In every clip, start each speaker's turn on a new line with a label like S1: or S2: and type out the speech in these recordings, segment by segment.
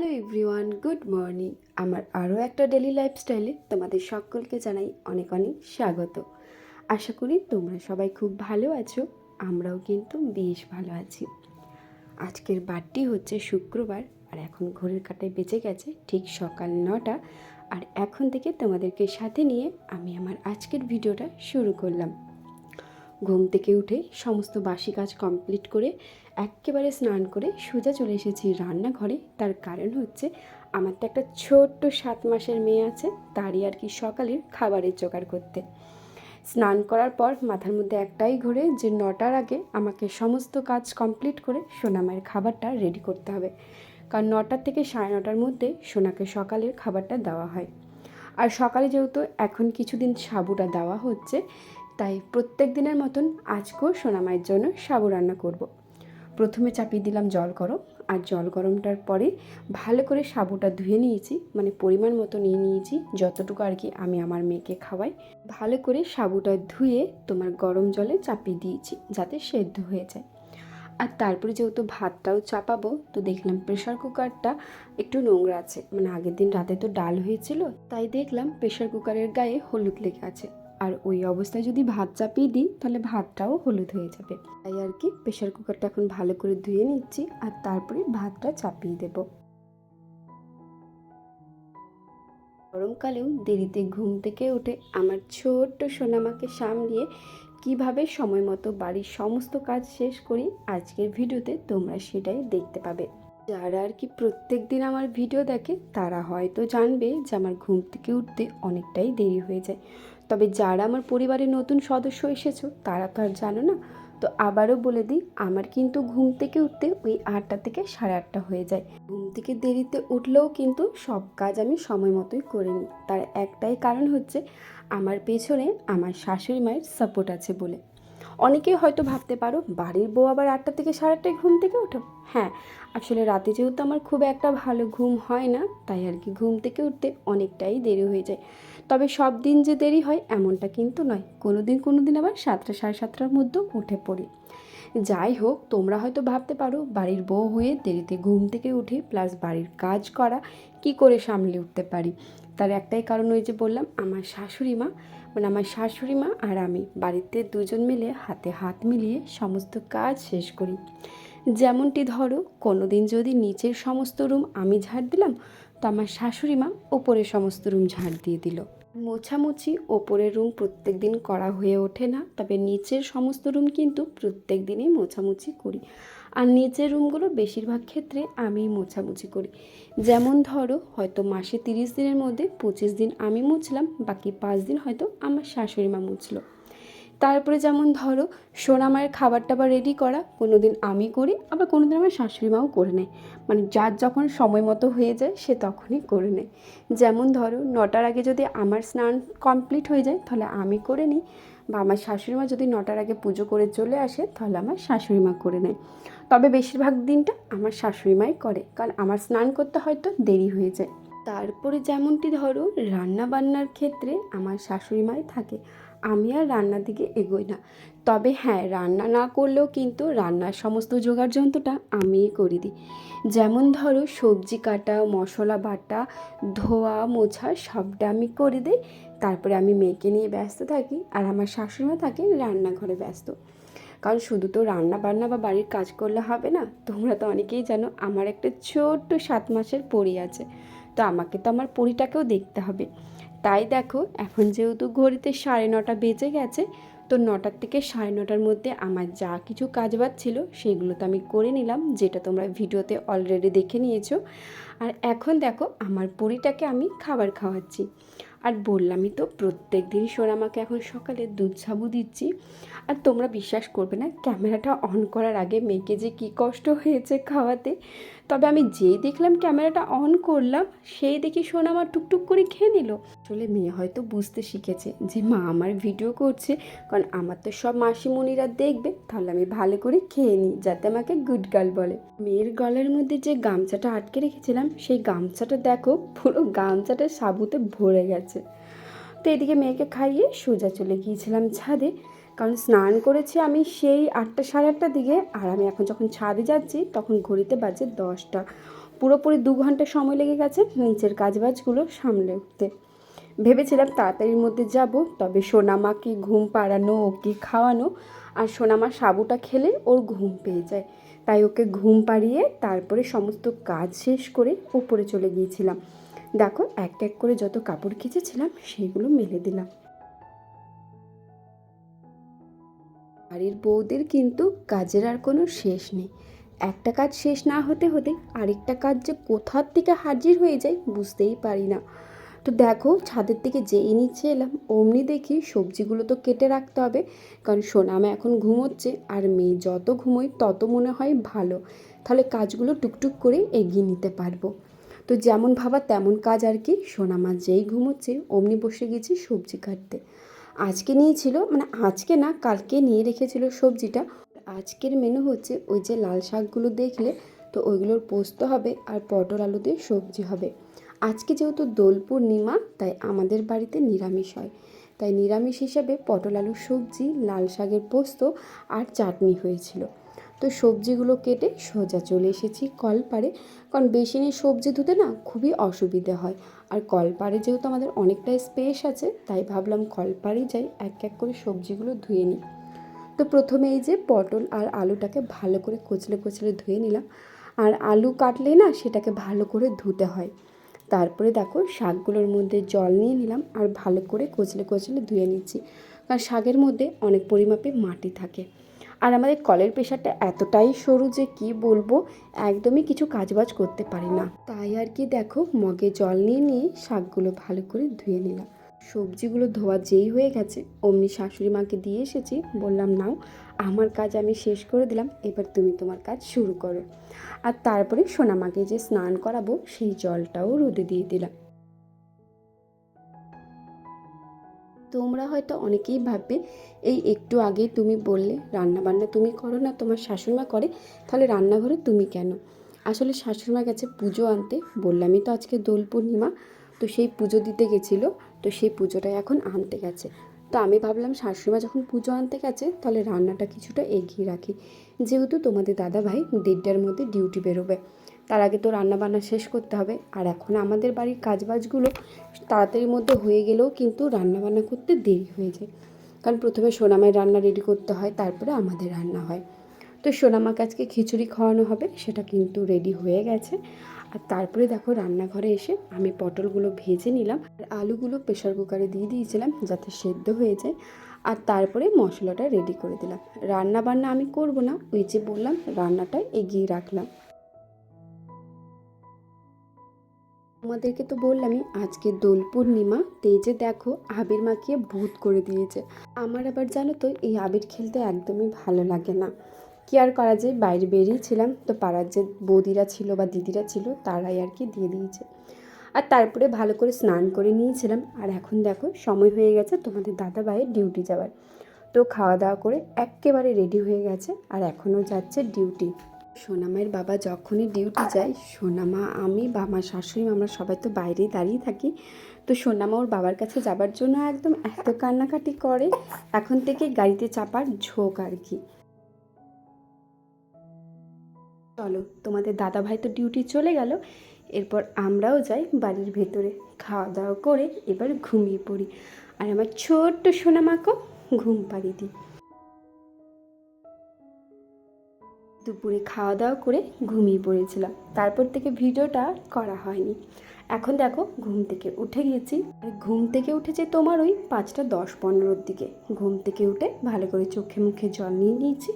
S1: Hello everyone, good morning. আমার আরও একটা ডেলি লাইফস্টাইলে তোমাদের সকলকে জানাই অনেক অনেক স্বাগত। আশা করি তোমরা সবাই খুব ভালো আছো, আমরাও কিন্তু বেশ ভালো আছি। আজকের বারটি হচ্ছে শুক্রবার, আর এখন ঘোরের কাটায় বেঁচে গেছে ঠিক সকাল নটা। আর এখন থেকে তোমাদেরকে সাথে নিয়ে আমি আমার আজকের ভিডিওটা শুরু করলাম। ঘুম থেকে উঠে সমস্ত বাসি কাজ কমপ্লিট করে একেবারে স্নান করে সোজা চলে এসেছি রান্নাঘরে। তার কারণ হচ্ছে আমার তো একটা ছোট্ট সাত মাসের মেয়ে আছে, তারই আর কি সকালের খাবারের জোগাড় করতে। স্নান করার পর মাথার মধ্যে একটাই ঘোরে যে নটার আগে আমাকে সমস্ত কাজ কমপ্লিট করে সোনামায়ের খাবারটা রেডি করতে হবে। কারণ নটার থেকে সাড়ে নটার মধ্যে সোনাকে সকালের খাবারটা দেওয়া হয়। আর সকালে যেহেতু এখন কিছুদিন সাবুটা দেওয়া হচ্ছে তাই প্রত্যেক দিনের মতন আজকেও সোনামায়ের জন্য সাবু রান্না করব। প্রথমে চাপিয়ে দিলাম জল গরম, আর জল গরমটার পরে ভালো করে সাবুটা ধুয়ে নিয়েছি মানে পরিমাণ মতো নিয়ে নিয়েছি, যতটুকু আর কি আমি আমার মেয়েকে খাওয়াই। ভালো করে সাবুটা ধুয়ে তোমার গরম জলে চাপিয়ে দিয়েছি, যাতে সেদ্ধ হয়ে যায়। আর তারপরে যেহেতু ভাতটাও চাপাবো, তো দেখলাম প্রেশার কুকারটা একটু নোংরা আছে মানে আগের দিন রাতে তো ডাল হয়েছিল, তাই দেখলাম প্রেশার কুকারের গায়ে হলুদ লেগে আছে। আর ওই অবস্থায় যদি ভাত চাপিয়ে দিই, তাহলে ভাতটাও হলুদ হয়ে যাবে। তাই আর কি, প্রেশার কুকারটা এখন ভালো করে ধুয়ে নিচ্ছি আর তারপরে ভাতটা চাপিয়ে দেব। গরমকালেও দেরিতে ঘুম থেকে উঠে আমার ছোট্ট সোনামাকে সামলিয়ে কীভাবে সময় মতো বাড়ির সমস্ত কাজ শেষ করি, আজকের ভিডিওতে তোমরা সেটাই দেখতে পাবে। যারা আর কি প্রত্যেক দিন আমার ভিডিও দেখে, তারা হয়তো জানবে যে আমার ঘুম থেকে উঠতে অনেকটাই দেরি হয়ে যায়। তবে যারা আমার পরিবারে নতুন সদস্য এসেছ, তারা তো আর জানো না। তো আবারও বলে দিই, আমার কিন্তু ঘুম থেকে উঠতে ওই আটটা থেকে সাড়ে আটটা হয়ে যায়। ঘুম থেকে দেরিতে উঠলেও কিন্তু সব কাজ আমি সময় মতোই করে নিই। তার একটাই কারণ হচ্ছে, আমার পেছনে আমার শাশুড়ি মায়ের সাপোর্ট আছে বলে। অনেকেই হয়তো ভাবতে পারো, বাড়ির বউ আবার আটটা থেকে সাড়ে আটটায় ঘুম থেকে ওঠো। হ্যাঁ আসলে রাতে যেহেতু আমার খুব একটা ভালো ঘুম হয় না, তাই আর কি ঘুম থেকে উঠতে অনেকটাই দেরি হয়ে যায়। তবে সব দিন যে দেরি হয় এমনটা কিন্তু নয় কোনো দিন কোনো দিন আবার সাতটা সাড়ে সাতটার মধ্যেও উঠে পড়ি। যাই হোক, তোমরা হয়তো ভাবতে পারো, বাড়ির বউ হয়ে দেরিতে ঘুম থেকে উঠে প্লাস বাড়ির কাজ করা কি করে সামলে উঠতে পারি? তার একটাই কারণ ওই যে বললাম, আমার শাশুড়ি মা মানে আমার শাশুড়ি মা আর আমি বাড়িতে দুজন মিলে হাতে হাত মিলিয়ে সমস্ত কাজ শেষ করি। যেমনটি ধরো কোনো দিন যদি নিচের সমস্ত রুম আমি ঝাড় দিলাম, তো আমার শাশুড়ি মা ওপরের সমস্ত রুম ঝাড় দিয়ে দিল। মোছামুছি ওপরের রুম প্রত্যেক দিন করা হয়ে ওঠে না, তবে নিচের সমস্ত রুম কিন্তু প্রত্যেক দিনই মোছামুছি করি। আর নিচের রুমগুলো বেশিরভাগ ক্ষেত্রে আমি মোছামুছি করি। যেমন ধরো, হয়তো মাসে তিরিশ দিনের মধ্যে পঁচিশ দিন আমি মুছলাম, বাকি পাঁচ দিন হয়তো আমার শাশুড়ি মা মুছলো। তারপরে যেমন ধরো সোনামায়ের খাবার টাবার রেডি করা কোনো দিন আমি করি, আবার কোনো দিন আমার শাশুড়ি মাও করে নেয়। মানে যার যখন সময় মতো হয়ে যায়, সে তখনই করে নেয়। যেমন ধরো, নটার আগে যদি আমার স্নান কমপ্লিট হয়ে যায়, তাহলে আমি করে নিই। বা আমার শাশুড়ি মা যদি নটার আগে পুজো করে চলে আসে, তাহলে আমার শাশুড়ি মা করে নেয়। তবে বেশিরভাগ দিনটা আমার শাশুড়ি মাই করে, কারণ আমার স্নান করতে হয়তো দেরি হয়ে যায়। তারপরে যেমনটি ধরো রান্না বান্নার ক্ষেত্রে আমার শাশুড়ি মাই থাকে। আমি আর রান্নার দিকে এগোই না। তবে হ্যাঁ রান্না না করলেও কিন্তু রান্নার সমস্ত জোগাড় যন্ত্রটা আমিই করে দিই। যেমন ধরো, সবজি কাটা, মশলা বাটা, ধোয়া, মোছা সবটা আমি করে দিই। তারপরে আমি মেয়েকে নিয়ে ব্যস্ত থাকি আর আমার শাশুড়িমা থাকে রান্নাঘরে ব্যস্ত। কারণ শুধু তো রান্না বান্না বা বাড়ির কাজ করলে হবে না, তোমরা তো অনেকেই জানো আমার একটা ছোট্ট সাত মাসের পরি আছে। তো আমাকে তো আমার পরিটাকেও দেখতে হবে। তাই দেখো, এখন যেহেতু ঘড়িতে সাড়ে নটা বেজে গেছে, তো নটার থেকে সাড়ে নটার মধ্যে আমার যা কিছু কাজ বাজ ছিল সেগুলো তো আমি করে নিলাম, যেটা তোমরা ভিডিওতে অলরেডি দেখে নিয়েছো। আর এখন দেখো, আমার পরিটাকে আমি খাবার খাওয়াচ্ছি। আর বললামই তো, প্রত্যেক দিন সোনামাকে এখন সকালে দুধ সাবু দিচ্ছি। আর তোমরা বিশ্বাস করবে না, ক্যামেরাটা অন করার আগে মেয়েকে যে কী কষ্ট হয়েছে খাওয়াতে তবে আমি যেই দেখলাম ক্যামেরাটা অন করলাম, সেই দেখি সোনামা টুকটুক করে খেয়ে নিল। আসলে মেয়ে হয়তো বুঝতে শিখেছে যে মা আমার ভিডিও করছে, কারণ আমার তো সব মাসিমণিরা দেখবে, তাহলে আমি ভালো করে খেয়ে নিই, যাতে আমাকে গুড গার্ল বলে। মেয়ের গলার মধ্যে যে গামছাটা আটকে রেখেছিলাম, সেই গামছাটা দেখো, পুরো গামছাটা সাবুতে ভরে গেছে। তো এদিকে মেয়েকে খাইয়ে সোজা চলে গিয়েছিলাম ছাদে। কারণ স্নান করেছি আমি সেই আটটা, সাড়ে আটটার দিকে, আর আমি এখন যখন ছাদে যাচ্ছি, তখন ঘড়িতে বাজে দশটা। পুরোপুরি দু ঘণ্টা সময় লেগে গেছে নিচের কাজবাজগুলো সামলে উঠতে। ভেবেছিলাম তাড়াতাড়ির মধ্যে যাব, তবে সোনামাকে ঘুম পাড়ানো, ওকে খাওয়ানো আর সোনামা সাবুটা খেলে ওর ঘুম পেয়ে যায়। তাই ওকে ঘুম পাড়িয়ে তারপরে সমস্ত কাজ শেষ করে উপরে চলে গিয়েছিলাম। দেখো, এক এক করে যত কাপড় কেচেছিলাম, সেইগুলো মেলে দিলাম। বাড়ির বউদের কিন্তু কাজের আর কোনো শেষ নেই। একটা কাজ শেষ না হতে হতে আরেকটা কাজ যে কোথার থেকে হাজির হয়ে যায় বুঝতেই পারি না। তো দেখো, ছাদের থেকে যেই নিচে এলাম, অমনি দেখি সবজিগুলো তো কেটে রাখতে হবে, কারণ সোনামা এখন ঘুমোচ্ছে আর মেয়ে যত ঘুমোয় তত মনে হয় ভালো। তাহলে কাজগুলো টুকটুক করে এগিয়ে নিতে পারব। তো যেমন ভাবা তেমন কাজ আর কি, সোনামা যেই ঘুমোচ্ছে অমনি বসে গেছি সবজি কাটতে। আজকে নিয়েছিল মানে আজকে না, কালকে নিয়ে রেখেছিল সবজিটা। আজকের মেনু হচ্ছে ওই যে লাল শাকগুলো দেখলে, তো ওইগুলোর পোস্ত হবে আর পটল আলু দিয়ে সবজি হবে। আজকে যেহেতু দোল পূর্ণিমা, তাই আমাদের বাড়িতে নিরামিষ হয়। তাই নিরামিষ হিসাবে পটল আলুর সবজি, লাল শাকের পোস্ত আর চাটনি হয়েছিল। তো সবজিগুলো কেটে সোজা চলে এসেছি কলপাড়ে। কারণ বেসিনে সবজি ধুতে না খুবই অসুবিধে হয়। আর কলপাড়ে যেহেতু আমাদের অনেকটা স্পেস আছে, তাই ভাবলাম কলপাড়েই যাই, এক এক করে সবজিগুলো ধুয়ে নিই। তো প্রথমে এই যে পটল আর আলুটাকে ভালো করে কচলে কচলে ধুয়ে নিলাম। আর আলু কাটলে না সেটাকে ভালো করে ধুতে হয়। তারপরে দেখো শাকগুলোর মধ্যে জল নিয়ে নিলাম আর ভালো করে কচলে কচলে ধুয়ে নিচ্ছি। কারণ শাকের মধ্যে অনেক পরিমাপে মাটি থাকে। আর আমাদের কলের প্রেশারটা এতটাই সরু যে কি বলব, একদমই কিছু কাজবাজ করতে পারি না। তাই আর কি দেখো, মগে জল নিয়ে নিয়ে শাকগুলো ভালো করে ধুয়ে নিলাম। সবজিগুলো ধোয়া যেই হয়ে গেছে, অমনি শাশুড়ি মাকে দিয়ে এসেছি, বললাম, নাও, আমার কাজ আমি শেষ করে দিলাম, এবার তুমি তোমার কাজ শুরু করো। আর তারপরে সোনামাকে যে স্নান করাবো, সেই জলটাও রোদে দিয়ে দিলাম। তোমরা হয়তো অনেকেই ভাববে, এই একটু আগেই তুমি বললে রান্না বান্না তুমি করো না, তোমার শাশুড়িমা করে, তাহলে রান্নাঘরে তুমি কেন? আসলে শাশুড়িমা গেছে পুজো আনতে বললামই তো আজকে দোল পূর্ণিমা, তো সেই পুজো দিতে গেছিল, তো সেই পুজোটা এখন আনতে গেছে। তো আমি ভাবলাম শাশুড়িমা যখন পুজো আনতে গেছে, তাহলে রান্নাটা কিছুটা এগিয়ে রাখি। যেহেতু তোমাদের দাদা ভাই দেড়টার মধ্যে ডিউটি বেরোবে। তার আগে তো রান্নাবান্না শেষ করতে হবে। আর এখন আমাদের বাড়ির কাজবাজগুলো তাড়াতাড়ির মধ্যে হয়ে গেলেও কিন্তু রান্নাবান্না করতে দেরি হয়ে যায়। কারণ প্রথমে সোনামায়ের রান্না রেডি করতে হয়, তারপরে আমাদের রান্না হয়। তো সোনামাকে আজকে খিচুড়ি খাওয়ানো হবে, সেটা কিন্তু রেডি হয়ে গেছে। আর তারপরে দেখো রান্নাঘরে এসে আমি পটলগুলো ভেজে নিলাম, আর আলুগুলো প্রেশার কুকারে দিয়ে দিয়েছিলাম যাতে সেদ্ধ হয়ে যায়। আর তারপরে মশলাটা রেডি করে দিলাম। রান্না বান্না আমি করব না, ওই যে বললাম, রান্নাটা এগিয়ে রাখলাম। তোমাদেরকে তো বললামই, আজকে দোল পূর্ণিমা তেজে দেখো, আবির মাখিয়ে ভূত করে দিয়েছে। আমার আবার জানো তো, এই আবির খেলতে একদমই ভালো লাগে না। কি আর করা যায়, বাইরে বেরিয়েছিলাম তো পাড়ার যে বৌদিরা ছিল বা দিদিরা ছিল, তারাই আর কি দিয়ে দিয়েছে। আর তারপরে ভালো করে স্নান করে নিয়েছিলাম, আর এখন দেখো, সময় হয়ে গেছে তোমাদের দাদা ভাইয়ের ডিউটি যাওয়ার। তো খাওয়া দাওয়া করে একেবারে রেডি হয়ে গেছে, আর এখনও যাচ্ছে ডিউটি। সোনামায়ের বাবা যখনই ডিউটি যায়, সোনামা, আমি, বা আমার শাশুড়ি, আমরা সবাই তো বাইরেই দাঁড়িয়ে থাকি। তো সোনামা ওর বাবার কাছে যাবার জন্য একদম এত কান্নাকাটি করে, এখন থেকে গাড়িতে চাপার ঝোঁক আর কি। চলো, তোমাদের দাদা ভাই তো ডিউটি চলে গেল, এরপর আমরাও যাই বাড়ির ভেতরে। খাওয়া দাওয়া করে এবার ঘুমিয়ে পড়ি। আর আমার ছোট্ট সোনামাকেও ঘুম পাড়িয়ে দিই। দুপুরে খাওয়া দাওয়া করে ঘুমিয়ে পড়েছিলাম। তারপর থেকে ভিডিওটা করা হয়নি। এখন দেখো, ঘুম থেকে উঠে গেছি। আর ঘুম থেকে উঠেছে তোমার ওই পাঁচটা দশ পনেরোর দিকে। ঘুম থেকে উঠে ভালো করে চোখে মুখে জল নিয়ে নিয়েছি।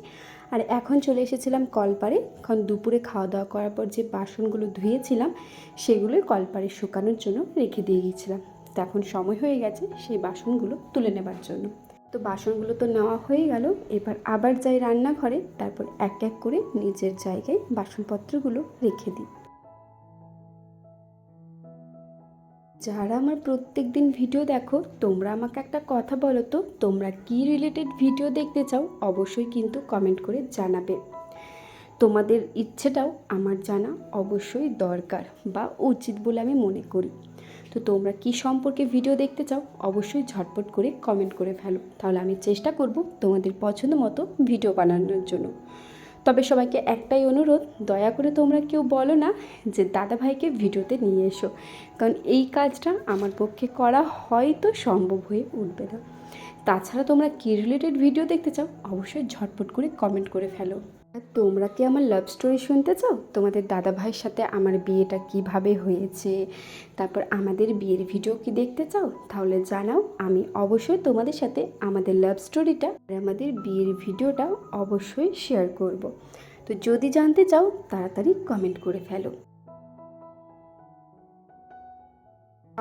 S1: আর এখন চলে এসেছিলাম কলপারে। এখন দুপুরে খাওয়া দাওয়া করার পর যে বাসনগুলো ধুয়েছিলাম, সেগুলোই কলপারে শুকানোর জন্য রেখে দিয়ে গিয়েছিলাম। তো এখন সময় হয়ে গেছে সেই বাসনগুলো তুলে নেবার জন্য। তো বাসনগুলো তো নেওয়া হয়ে গেল। এবার আবার যাই রান্নাঘরে, তারপর এক এক করে নিজের জায়গায় বাসনপত্রগুলো রেখে দিই। যারা আমার প্রত্যেক দিন ভিডিও দেখো, তোমরা আমাকে একটা কথা বলো তো, তোমরা কি রিলেটেড ভিডিও দেখতে চাও, অবশ্যই কিন্তু কমেন্ট করে জানাবে। তোমাদের ইচ্ছেটাও আমার জানা অবশ্যই দরকার বা উচিত বলে আমি মনে করি। তো তোমরা কি সম্পর্কে ভিডিও দেখতে চাও, অবশ্যই ঝটপট করে কমেন্ট করে ফেলো। তাহলে আমি চেষ্টা করব তোমাদের পছন্দ মতো ভিডিও বানানোর জন্য। তবে সবাইকে একটাই অনুরোধ, দয়া করে তোমরা কেউ বলো না যে দাদা ভাইকে ভিডিওতে নিয়ে এসো। কারণ এই কাজটা আমার পক্ষে করা হয়তো সম্ভব হয়ে উঠবে না। তাছাড়া তোমরা কী রিলেটেড ভিডিও দেখতে চাও, অবশ্যই ঝটপট করে কমেন্ট করে ফেলো। তোমরা কি আমার লাভ স্টোরি শুনতে চাও? তোমাদের দাদা ভাইয়ের সাথে আমার বিয়েটা কীভাবে হয়েছে? তারপর আমাদের বিয়ের ভিডিও কি দেখতে চাও? তাহলে জানাও, আমি অবশ্যই তোমাদের সাথে আমাদের লাভ স্টোরিটা আর আমাদের বিয়ের ভিডিওটা অবশ্যই শেয়ার করব। তো যদি জানতে চাও, তাড়াতাড়ি কমেন্ট করে ফেলো।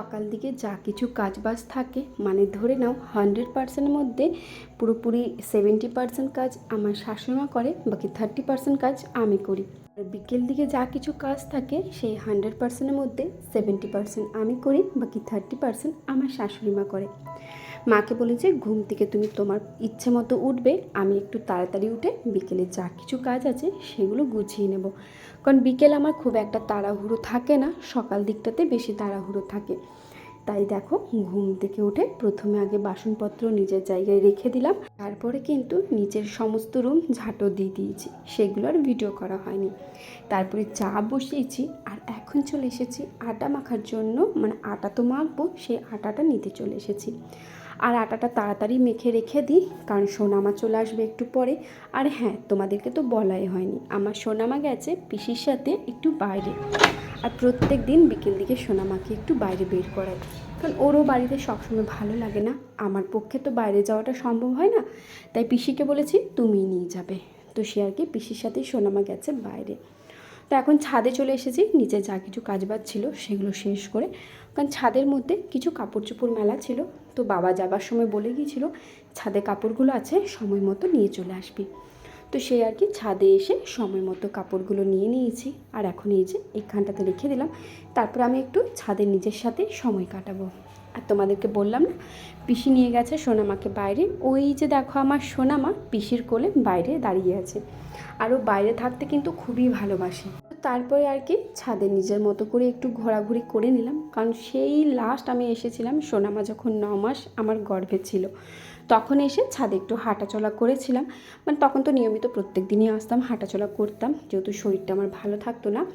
S1: সকাল দিকে যা কিছু কাজ কাজবাজ থাকে মানে ধরে নাও হান্ড্রেড পার্সেন্টের মধ্যে পুরোপুরি সেভেন্টি পার্সেন্ট কাজ আমার শাশুড়িমা করে, বাকি থার্টি পার্সেন্ট কাজ আমি করি। আর বিকেল দিকে যা কিছু কাজ থাকে, সেই হান্ড্রেড পার্সেন্টের মধ্যে সেভেন্টি পার্সেন্ট আমি করি, বাকি থার্টি পার্সেন্ট আমার শাশুড়িমা করে। মাকে বলি যে, ঘুম থেকে তুমি তোমার ইচ্ছে মতো উঠবে, আমি একটু তাড়াতাড়ি উঠে বিকেলে যা কিছু কাজ আছে সেগুলো গুছিয়ে নেব। কারণ বিকেল আমার খুব একটা তাড়াহুড়ো থাকে না, সকাল দিকটাতে বেশি তাড়াহুড়ো থাকে। তাই দেখো, ঘুম থেকে উঠে প্রথমে আগে বাসনপত্র নিজের জায়গায় রেখে দিলাম। তারপরে কিন্তু নিচের সমস্ত রুম ঝাঁটো দিয়ে দিয়েছি, সেগুলো আর ভিডিও করা হয়নি। তারপরে চা বসিয়েছি, আর এখন চলে এসেছি আটা মাখার জন্য মানে আটা তো মাখবো, সেই আটাটা নিতে চলে এসেছি। আর আটাটা তাড়াতাড়ি মেখে রেখে দিই, কারণ সোনামা চলে আসবে একটু পরে। আর হ্যাঁ তোমাদেরকে তো বলাই হয়নি, আমার সোনামা গেছে পিসির সাথে একটু বাইরে। আর প্রত্যেক দিন বিকেল দিকে সোনামাকে একটু বাইরে বের করাই, কারণ ওরও বাড়িতে সবসময় ভালো লাগে না। আমার পক্ষে তো বাইরে যাওয়াটা সম্ভব হয় না, তাই পিসিকে বলেছি তুমিই নিয়ে যাবে। তো সে আর কি পিসির সাথেই সোনামা গেছে বাইরে। তো এখন ছাদে চলে এসেছি, নিচে যা কিছু কাজবাজ ছিল সেগুলো শেষ করে। কারণ ছাদের মধ্যে কিছু কাপড় চোপড় মেলা ছিল, তো বাবা যাবার সময় বলে গিয়েছিল, ছাদে কাপড়গুলো আছে, সময় মতো নিয়ে চলে আসবি। তো সেই আর কি ছাদে এসে সময় মতো কাপড়গুলো নিয়ে নিয়েছি। আর এখন এই যে এইখানটাতে রেখে দিলাম। তারপর আমি একটু ছাদের নিজের সাথে সময় কাটাবো। আর তোমাদেরকে বললাম না, পিসি নিয়ে গেছে সোনামাকে বাইরে। ওই যে দেখো আমার সোনামা পিসির কোলে বাইরে দাঁড়িয়ে আছে। আরও বাইরে থাকতে কিন্তু খুবই ভালোবাসে। তারপরে আর কি ছাদে নিজের মতো করে একটু ঘোরাঘুরি করে নিলাম। কারণ সেই লাস্ট আমি এসেছিলাম সোনামা যখন ন মাস আমার গর্ভে ছিল। তখন এসে ছাদে একটু হাঁটাচলা করেছিলাম। মানে তখন তো নিয়মিত প্রত্যেক দিনই আসতাম, হাঁটাচলা করতাম। যেহেতু শরীরটা আমার ভালো থাকতো না,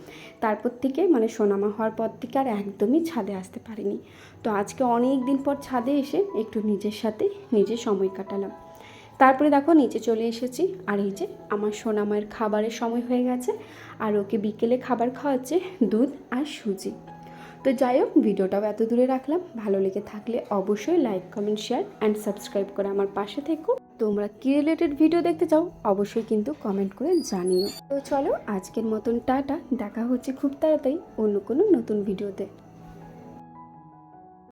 S1: তারপর থেকে মানে সোনামা হওয়ার পর থেকে আর একদমই ছাদে আসতে পারিনি। তো আজকে অনেক দিন পর ছাদে এসে একটু নিজের সাথে নিজে সময় কাটালাম। তারপরে দেখো নিচে চলে এসেছি। আর এই যে আমার সোনামায়ের খাবারের সময় হয়ে গেছে। আর ওকে বিকেলে খাবার খাওয়াচ্ছে দুধ আর সুজি। তো যাই হোক, ভিডিওটাও এত দূরে রাখলাম। ভালো লেগে থাকলে অবশ্যই like comment share and subscribe করে আমার পাশে থেকো। তোমরা কী রিলেটেড ভিডিও দেখতে চাও, অবশ্যই কিন্তু কমেন্ট করে জানিও। তো চলো, আজকের মতন টাটা। দেখা হচ্ছে খুব তাড়াতাড়ি অন্য কোনো নতুন ভিডিওতে